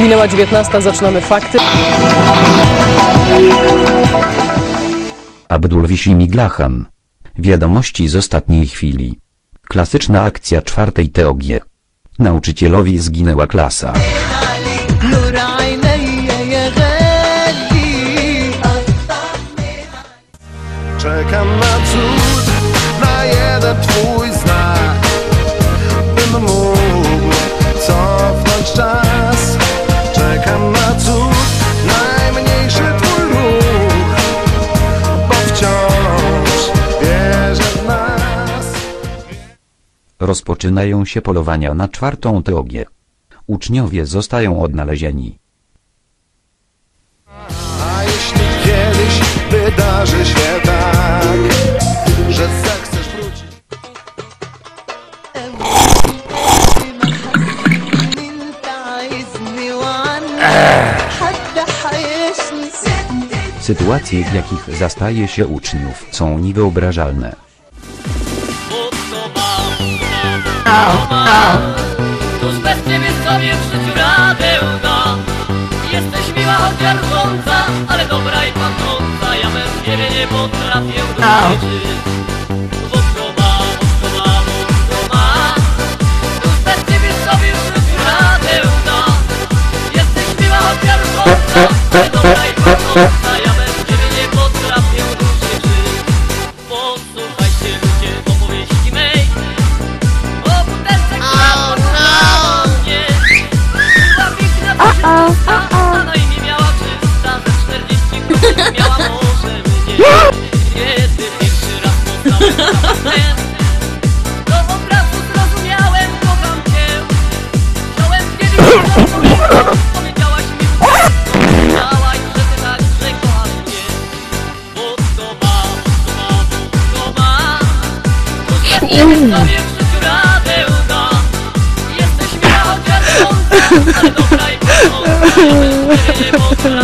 Minęła 19, zaczynamy fakty. Abdulwisi Miglahan. Wiadomości z ostatniej chwili. Klasyczna akcja czwartej TOG. Nauczycielowi zginęła klasa. rozpoczynają się polowania na czwartą teogię. Uczniowie zostają odnalezieni. A jeśli kiedyś wydarzy się tak, że zechcesz wrócić... Sytuacje, w jakich zastaje się uczniów, są niewyobrażalne. Tuż bez ciebie sobie w życiu radę da Jesteś miła, choć jarząca Ale dobra i pachnąca. Ja bez ciebie nie potrafię jarząca Ale dobra i pachnąca. Ja bez ciebie nie potrafię dłużej żyć Posłuchajcie ludzie Jesteś